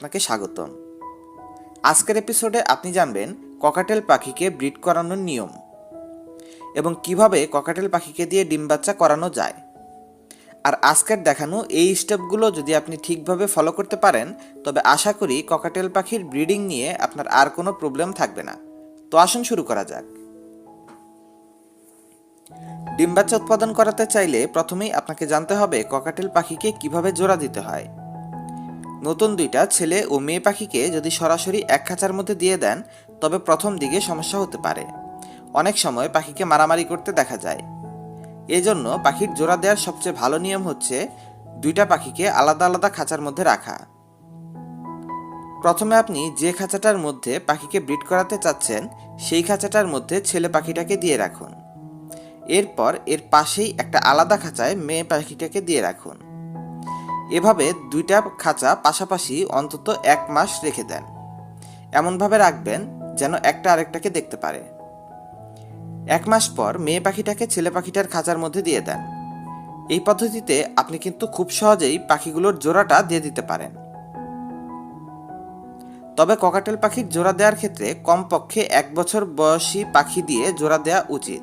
আপনাকে স্বাগতম। আজকের এপিসোডে আপনি জানবেন ককাটেল পাখিকে ব্রিড করানোর নিয়ম এবং কীভাবে ককাটেল পাখিকে দিয়ে ডিম বাচ্চা করানো যায়। আর আজকের দেখানো এই স্টেপগুলো যদি আপনি ঠিকভাবে ফলো করতে পারেন, তবে আশা করি ককাটেল পাখির ব্রিডিং নিয়ে আপনার আর কোনো প্রবলেম থাকবে না। তো আসুন শুরু করা যাক। ডিম বাচ্চা উৎপাদন করাতে চাইলে প্রথমেই আপনাকে জানতে হবে ককাটেল পাখিকে কীভাবে জোড়া দিতে হয়। নতুন দুইটা ছেলে ও মেয়ে পাখিকে যদি সরাসরি এক খাঁচার মধ্যে দিয়ে দেন, তবে প্রথম দিকে সমস্যা হতে পারে। অনেক সময় পাখিকে মারামারি করতে দেখা যায়। এজন্য পাখির জোড়া দেওয়ার সবচেয়ে ভালো নিয়ম হচ্ছে দুইটা পাখিকে আলাদা আলাদা খাঁচার মধ্যে রাখা। প্রথমে আপনি যে খাঁচাটার মধ্যে পাখিকে ব্রিড করাতে চাচ্ছেন, সেই খাঁচাটার মধ্যে ছেলে পাখিটাকে দিয়ে রাখুন। এরপর এর পাশেই একটা আলাদা খাঁচায় মেয়ে পাখিটাকে দিয়ে রাখুন। এভাবে দুইটা খাঁচা পাশাপাশি অন্তত এক মাস রেখে দেন। এমনভাবে রাখবেন যেন একটা আরেকটাকে দেখতে পারে। এক মাস পর মেয়ে পাখিটাকে ছেলে পাখিটার খাঁচার মধ্যে দিয়ে দেন। এই পদ্ধতিতে আপনি কিন্তু খুব সহজেই পাখিগুলোর জোড়াটা দিয়ে দিতে পারেন। তবে ককাটেল পাখির জোড়া দেওয়ার ক্ষেত্রে কমপক্ষে এক বছর বয়সী পাখি দিয়ে জোড়া দেওয়া উচিত।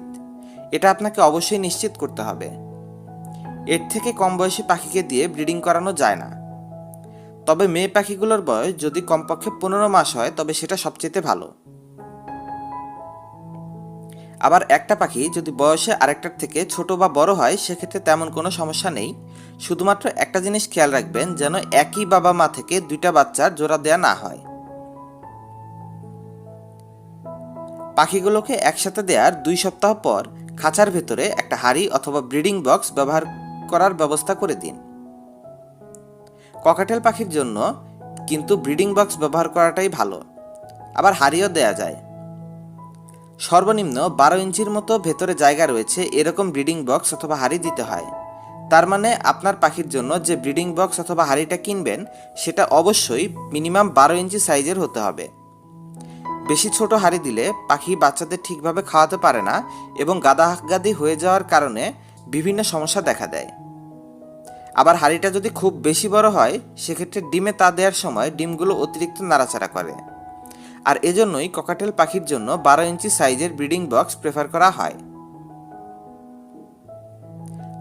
এটা আপনাকে অবশ্যই নিশ্চিত করতে হবে। এর থেকে কম বয়সী পাখিকে দিয়ে ব্রিডিং করানো যায় না। তবে মেয়ে পাখিগুলোর বয়স যদি কমপক্ষে পনেরো মাস হয়, তবে সেটা সবচেয়ে ভালো। আবার একটা পাখি যদি বয়সে আরেকটার থেকে ছোট বা বড় হয়, সেক্ষেত্রে তেমন কোনো সমস্যা নেই। শুধুমাত্র একটা জিনিস খেয়াল রাখবেন, যেন একই বাবা মা থেকে দুইটা বাচ্চার জোড়া দেয়া না হয়। পাখিগুলোকে একসাথে দেওয়ার দুই সপ্তাহ পর খাঁচার ভেতরে একটা হাড়ি অথবা ব্রিডিং বক্স ব্যবহার করার ব্যবস্থা করে দিন। ককাটেল পাখির জন্য কিন্তু ব্রিডিং বক্স ব্যবহার করাটাই ভালো, আবার হাড়িও দেয়া যায়। সর্বনিম্ন বারো ইঞ্চির মতো ভেতরে জায়গা রয়েছে এরকম ব্রিডিং বক্স অথবা হাড়ি দিতে হয়। তার মানে আপনার পাখির জন্য যে ব্রিডিং বক্স অথবা হাড়িটা কিনবেন, সেটা অবশ্যই মিনিমাম বারো ইঞ্চি সাইজের হতে হবে। বেশি ছোট হাড়ি দিলে পাখি বাচ্চাদের ঠিকভাবে খাওয়াতে পারে না এবং গাদা গাদাগাদি হয়ে যাওয়ার কারণে বিভিন্ন সমস্যা দেখা দেয়। আবার হাড়িটা যদি খুব বেশি বড় হয়, সেক্ষেত্রে ডিমে তা দেওয়ার সময় ডিমগুলো অতিরিক্ত নাড়াচাড়া করে। আর এজন্যই ককাটেল পাখির জন্য বারো ইঞ্চি সাইজের ব্রিডিং বক্স প্রেফার করা হয়।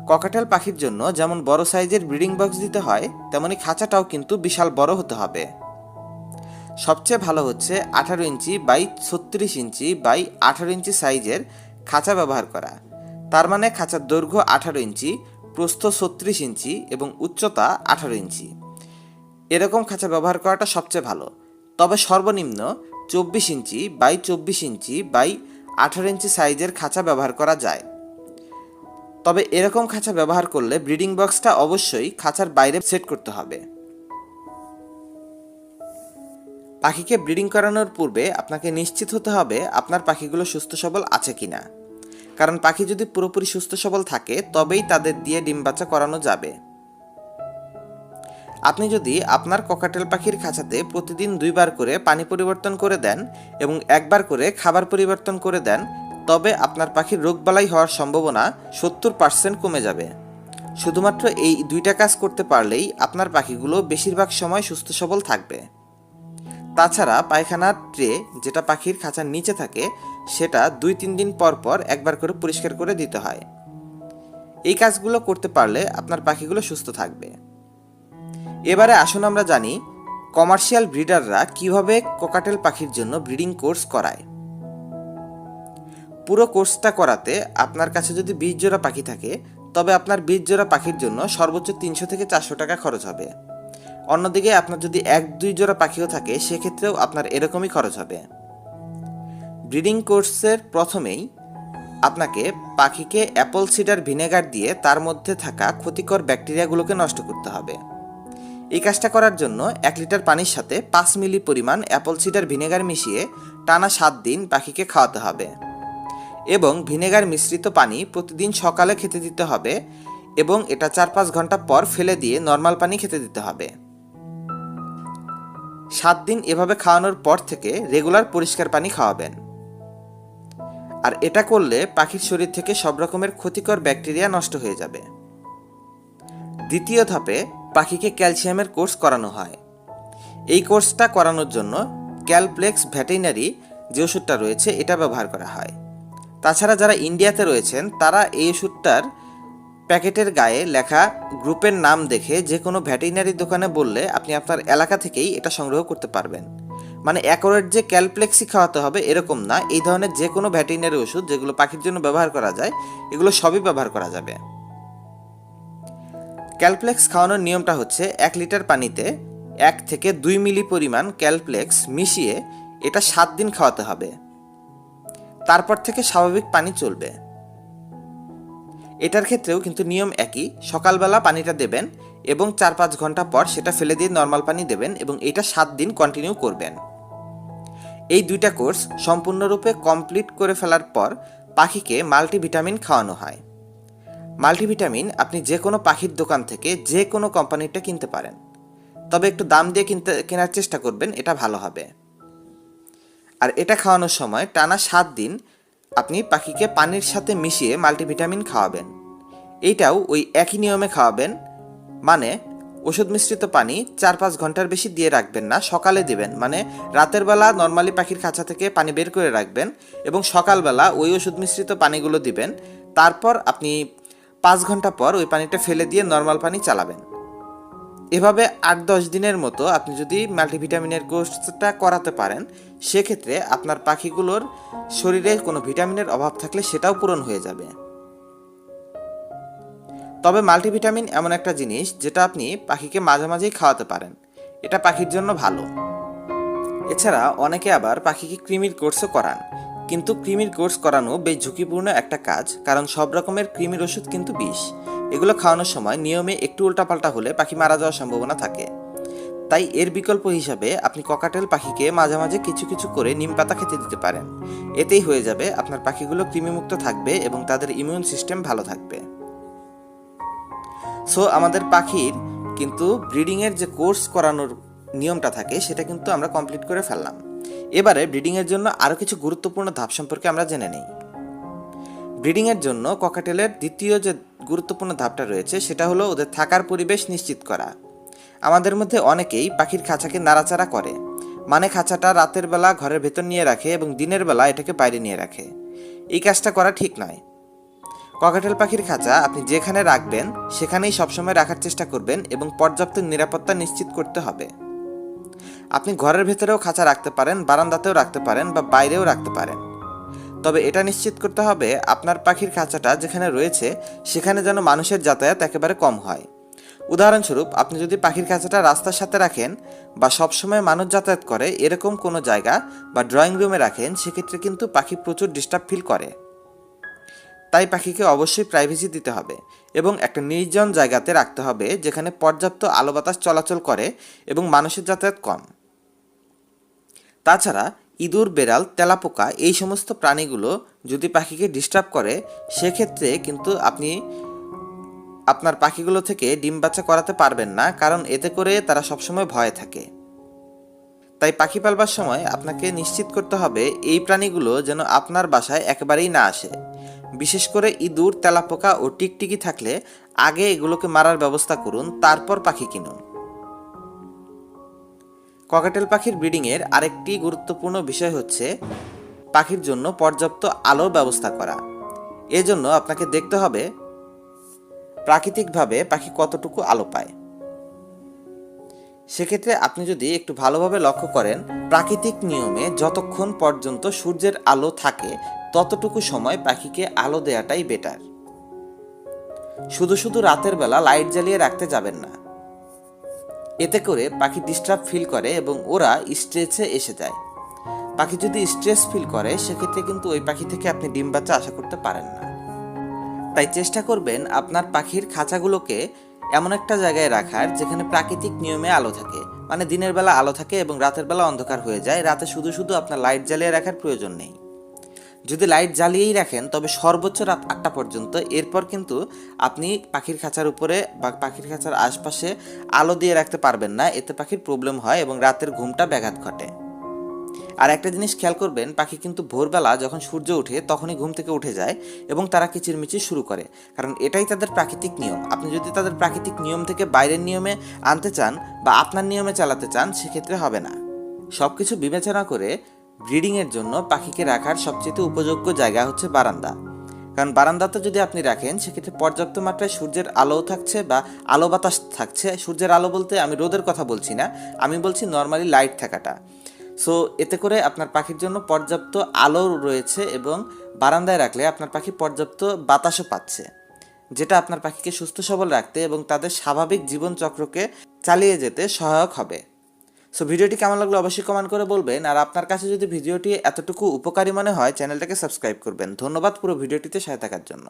ককাটেল পাখির জন্য যেমন বড় সাইজের ব্রিডিং বক্স দিতে হয়, তেমনি খাঁচাটাও কিন্তু বিশাল বড় হতে হবে। সবচেয়ে ভালো হচ্ছে আঠারো ইঞ্চি বাই ছত্রিশ ইঞ্চি বাই আঠারো ইঞ্চি সাইজের খাঁচা ব্যবহার করা। তার মানে খাঁচার দৈর্ঘ্য আঠারো ইঞ্চি প্রস্থ ছত্রিশ ইঞ্চি এবং উচ্চতা আঠারো ইঞ্চি। এরকম খাঁচা ব্যবহার করাটা সবচেয়ে ভালো। তবে সর্বনিম্ন চব্বিশ ইঞ্চি বাই চব্বিশ ইঞ্চি বাই আঠারো ইঞ্চি সাইজের খাঁচা ব্যবহার করা যায়। তবে এরকম খাঁচা ব্যবহার করলে ব্রিডিং বক্সটা অবশ্যই খাঁচার বাইরে সেট করতে হবে। পাখিকে ব্রিডিং করানোর পূর্বে আপনাকে নিশ্চিত হতে হবে আপনার পাখিগুলো সুস্থ সবল আছে কিনা। কারণ পাখি যদি পুরোপুরি সুস্থ সবল থাকে, তবেই তাদের দিয়ে ডিম বাচ্চা করানো যাবে। আপনি যদি আপনার ককাটেল পাখির খাঁচাতে প্রতিদিন দুইবার করে পানি পরিবর্তন করে দেন এবং একবার করে খাবার পরিবর্তন করে দেন, তবে আপনার পাখির রোগবালাই হওয়ার সম্ভাবনা সত্তর পার্সেন্ট কমে যাবে। শুধুমাত্র এই দুইটা কাজ করতে পারলেই আপনার পাখিগুলো বেশিরভাগ সময় সুস্থ সবল থাকবে। তাছাড়া পায়খানার ট্রে যেটা পাখির খাঁচার নিচে থাকে, সেটা দুই তিন দিন পর পর একবার করে পরিষ্কার করে দিতে হয়। এই কাজগুলো করতে পারলে আপনার পাখিগুলো সুস্থ থাকবে। এবারে আসুন আমরা জানি, কমার্শিয়াল ব্রিডাররা কীভাবে কোকাটেল পাখির জন্য ব্রিডিং কোর্স করায়। পুরো কোর্সটা করাতে আপনার কাছে যদি বিশ জোড়া পাখি থাকে, তবে আপনার বিশ জোড়া পাখির জন্য সর্বোচ্চ তিনশো থেকে চারশো টাকা খরচ হবে। অন্যদিকে আপনার যদি এক, দুই জোড়া পাখিও থাকে, সেক্ষেত্রেও আপনার এরকমই খরচ হবে। ব্রিডিং কোর্সের প্রথমেই আপনাকে পাখিকে অ্যাপল সিডার ভিনেগার দিয়ে তার মধ্যে থাকা ক্ষতিকর ব্যাকটেরিয়াগুলোকে নষ্ট করতে হবে। এই কাজটা করার জন্য এক লিটার পানির সাথে পাঁচ মিলি পরিমাণ অ্যাপল সিডার ভিনেগার মিশিয়ে টানা সাত দিন পাখিকে খাওয়াতে হবে। এবং ভিনেগার মিশ্রিত পানি প্রতিদিন সকালে খেতে দিতে হবে এবং এটা চার পাঁচ ঘণ্টা পর ফেলে দিয়ে নর্মাল পানি খেতে দিতে হবে। সাত দিন এভাবে খাওয়ানোর পর থেকে রেগুলার পরিষ্কার পানি খাওয়াবেন। আর এটা করলে পাখির শরীর থেকে সব রকমের ক্ষতিকর ব্যাকটেরিয়া নষ্ট হয়ে যাবে। দ্বিতীয় ধাপে পাখিকে ক্যালসিয়ামের কোর্স করানো হয়। এই কোর্সটা করানোর জন্য ক্যালপ্লেক্স ভ্যাটেরিনারি যে ওষুধটা রয়েছে, এটা ব্যবহার করা হয়। তাছাড়া যারা ইন্ডিয়াতে রয়েছেন, তারা এই ওষুধটার প্যাকেটের গায়ে লেখা গ্রুপের নাম দেখে যে কোনো ভ্যাটেরিনারি দোকানে বললে আপনি আপনার এলাকা থেকেই এটা সংগ্রহ করতে পারবেন। মানে অ্যাকোরেট যে ক্যালপ্লেক্সি খাওয়াতে হবে এরকম না, এই ধরনের যে কোনো ভ্যাটেরিনারি ওষুধ যেগুলো পাখির জন্য ব্যবহার করা যায়, এগুলো সবই ব্যবহার করা যাবে। ক্যালপ্লেক্স খাওয়ানোর নিয়মটা হচ্ছে এক লিটার পানিতে এক থেকে দুই মিলি পরিমাণ ক্যালপ্লেক্স মিশিয়ে এটা সাত দিন খাওয়াতে হবে। তারপর থেকে স্বাভাবিক পানি চলবে। এটার ক্ষেত্রেও কিন্তু নিয়ম একই। সকালবেলা পানিটা দেবেন এবং চার পাঁচ ঘণ্টা পর সেটা ফেলে দিয়ে নর্মাল পানি দেবেন এবং এটা সাত দিন কন্টিনিউ করবেন। এই দুইটা কোর্স সম্পূর্ণরূপে কমপ্লিট করে ফেলার পর পাখিকে মাল্টিভিটামিন খাওয়ানো হয়। মাল্টিভিটামিন আপনি যে কোনো পাখির দোকান থেকে যে কোনো কোম্পানিটা কিনতে পারেন। তবে একটু দাম দিয়ে কিনতে, কেনার চেষ্টা করবেন, এটা ভালো হবে। আর এটা খাওয়ানোর সময় টানা সাত দিন আপনি পাখিকে পানির সাথে মিশিয়ে মাল্টিভিটামিন খাওয়াবেন। এইটাও ওই একই নিয়মে খাওয়াবেন। মানে ওষুধ মিশ্রিত পানি চার পাঁচ ঘণ্টার বেশি দিয়ে রাখবেন না, সকালে দিবেন। মানে রাতের বেলা নর্মালি পাখির খাঁচা থেকে পানি বের করে রাখবেন এবং সকালবেলা ওই ওষুধ মিশ্রিত পানিগুলো দিবেন। তারপর আপনি পাঁচ ঘণ্টা পর ওই পানিটা ফেলে দিয়ে নর্মাল পানি চালাবেন। এভাবে আট দশ দিনের মতো আপনি যদি মাল্টিভিটামিনের কোর্সটা করাতে পারেন, সেক্ষেত্রে আপনার পাখিগুলোর শরীরে কোনো ভিটামিনের অভাব থাকলে সেটাও পূরণ হয়ে যাবে। তবে মাল্টিভিটামিন এমন একটা জিনিস যেটা আপনি পাখিকে মাঝে মাঝেই খাওয়াতে পারেন। এটা পাখির জন্য ভালো। এছাড়া অনেকে আবার পাখিকে ক্রিমির কোর্সও করান। কিন্তু ক্রিমির কোর্স করানো বেশ ঝুঁকিপূর্ণ একটা কাজ, কারণ সব রকমের কৃমির ওষুধ কিন্তু বিষ। এগুলো খাওয়ানোর সময় নিয়মে একটু উল্টাপাল্টা হলে পাখি মারা যাওয়ার সম্ভাবনা থাকে। তাই এর বিকল্প হিসাবে আপনি ককাটেল পাখিকে মাঝে মাঝে কিছু কিছু করে নিম পাতা খেতে দিতে পারেন। এতেই হয়ে যাবে আপনার পাখিগুলো কৃমিমুক্ত থাকবে এবং তাদের ইমিউন সিস্টেম ভালো থাকবে। সো আমাদের পাখির কিন্তু ব্রিডিংয়ের যে কোর্স করানোর নিয়মটা থাকে, সেটা কিন্তু আমরা কমপ্লিট করে ফেললাম। এবারে ব্রিডিংয়ের জন্য আরও কিছু গুরুত্বপূর্ণ ধাপ সম্পর্কে আমরা জেনে নেই। ব্রিডিংয়ের জন্য ককাটেলের দ্বিতীয় যে গুরুত্বপূর্ণ ধাপটা রয়েছে, সেটা হলো ওদের থাকার পরিবেশ নিশ্চিত করা। আমাদের মধ্যে অনেকেই পাখির খাঁচাকে নাড়াচাড়া করে মানে খাঁচাটা রাতের বেলা ঘরের ভেতর নিয়ে রাখে এবং দিনের বেলা এটাকে বাইরে নিয়ে রাখে। এই কাজটা করা ঠিক নয়। ককাটেল পাখির খাঁচা আপনি যেখানে রাখবেন, সেখানেই সবসময় রাখার চেষ্টা করবেন এবং পর্যাপ্ত নিরাপত্তা নিশ্চিত করতে হবে। আপনি ঘরের ভেতরেও খাঁচা রাখতে পারেন, বারান্দাতেও রাখতে পারেন বা বাইরেও রাখতে পারেন। তবে এটা নিশ্চিত করতে হবে, আপনার পাখির খাঁচাটা যেখানে রয়েছে, সেখানে যেন মানুষের যাতায়াত একেবারে কম হয়। উদাহরণস্বরূপ, আপনি যদি পাখির খাঁচাটা রাস্তার সাথে রাখেন বা সবসময় মানুষ যাতায়াত করে, এরকম কোনো জায়গা বা ড্রয়িং রুমে রাখেন, সেক্ষেত্রে কিন্তু পাখি প্রচুর ডিস্টার্ব ফিল করে। তাই পাখিকে অবশ্যই প্রাইভেসি দিতে হবে এবং একটা নির্জন জায়গাতে রাখতে হবে, যেখানে পর্যাপ্ত আলো বাতাস চলাচল করে এবং মানুষের যাতায়াত কম। তাছাড়া ইঁদুর, বেড়াল, তেলাপোকা এই সমস্ত প্রাণীগুলো যদি পাখিকে ডিস্টার্ব করে, সেক্ষেত্রে কিন্তু আপনি আপনার পাখিগুলো থেকে ডিম বাচ্চা করাতে পারবেন না, কারণ এতে করে তারা সবসময় ভয়ে থাকে। তাই পাখি পালবার সময় আপনাকে নিশ্চিত করতে হবে, এই প্রাণীগুলো যেন আপনার বাসায় একেবারেই না আসে। বিশেষ করে ইঁদুর, তেলাপোকা ও টিকটিকি থাকলে আগে এগুলোকে মারার ব্যবস্থা করুন, তারপর পাখি কিনুন। ককাটেল পাখির ব্রিডিংয়ের আরেকটি গুরুত্বপূর্ণ বিষয় হচ্ছে পাখির জন্য পর্যাপ্ত আলোর ব্যবস্থা করা। এজন্য আপনাকে দেখতে হবে প্রাকৃতিকভাবে পাখি কতটুকু আলো পায়। সেক্ষেত্রে আপনি যদি একটু ভালোভাবে লক্ষ্য করেন, প্রাকৃতিক নিয়মে যতক্ষণ পর্যন্ত সূর্যের আলো থাকে, ততটুকু সময় পাখিকে আলো দেওয়াটাই বেটার শুধু শুধু রাতের বেলা লাইট জ্বালিয়ে রাখতে যাবেন না। এতে করে পাখি ডিস্টার্ব ফিল করে এবং ওরা স্ট্রেসে এসে যায়। পাখি যদি স্ট্রেস ফিল করে, সেক্ষেত্রে কিন্তু ওই পাখি থেকে আপনি ডিম বাচ্চা আশা করতে পারেন না। তাই চেষ্টা করবেন আপনার পাখির খাঁচাগুলোকে এমন একটা জায়গায় রাখার যেখানে প্রাকৃতিক নিয়মে আলো থাকে। মানে দিনের বেলা আলো থাকে এবং রাতের বেলা অন্ধকার হয়ে যায়। রাতে শুধু শুধু আপনার লাইট জ্বালিয়ে রাখার প্রয়োজন নেই। যদি লাইট জ্বালিয়েই রাখেন, তবে সর্বোচ্চ রাত আটটা পর্যন্ত। এরপর কিন্তু আপনি পাখির খাঁচার উপরে বা পাখির খাঁচার আশপাশে আলো দিয়ে রাখতে পারবেন না। এতে পাখির প্রবলেম হয় এবং রাতের ঘুমটা ব্যাঘাত ঘটে। আর একটা জিনিস খেয়াল করবেন, পাখি কিন্তু ভোরবেলা যখন সূর্য ওঠে, তখনই ঘুম থেকে উঠে যায় এবং তারা কিচিরমিচির শুরু করে। কারণ এটাই তাদের প্রাকৃতিক নিয়ম। আপনি যদি তাদের প্রাকৃতিক নিয়ম থেকে বাইরের নিয়মে আনতে চান বা আপনার নিয়মে চালাতে চান, সেক্ষেত্রে হবে না। সব কিছু বিবেচনা করে ব্রিডিংয়ের জন্য পাখিকে রাখার সবচেয়ে উপযোগ্য জায়গা হচ্ছে বারান্দা। কারণ বারান্দাতে যদি আপনি রাখেন, সেক্ষেত্রে পর্যাপ্ত মাত্রায় সূর্যের আলোও থাকছে বা আলো বাতাস থাকছে। সূর্যের আলো বলতে আমি রোদের কথা বলছি না, আমি বলছি নর্মালি লাইট থাকাটা। সো এতে করে আপনার পাখির জন্য পর্যাপ্ত আলো রয়েছে এবং বারান্দায় রাখলে আপনার পাখি পর্যাপ্ত বাতাসও পাচ্ছে, যেটা আপনার পাখিকে সুস্থ সবল রাখতে এবং তাদের স্বাভাবিক জীবনচক্রকে চালিয়ে যেতে সহায়ক হবে। সো ভিডিওটি কেমন লাগল অবশ্যই কমেন্ট করে বলবেন। আর আপনার কাছে যদি ভিডিওটি এতটুকু উপকারী মনে হয় চ্যানেলটাকে সাবস্ক্রাইব করবেন। ধন্যবাদ পুরো ভিডিওটিতে সাথে থাকার জন্য।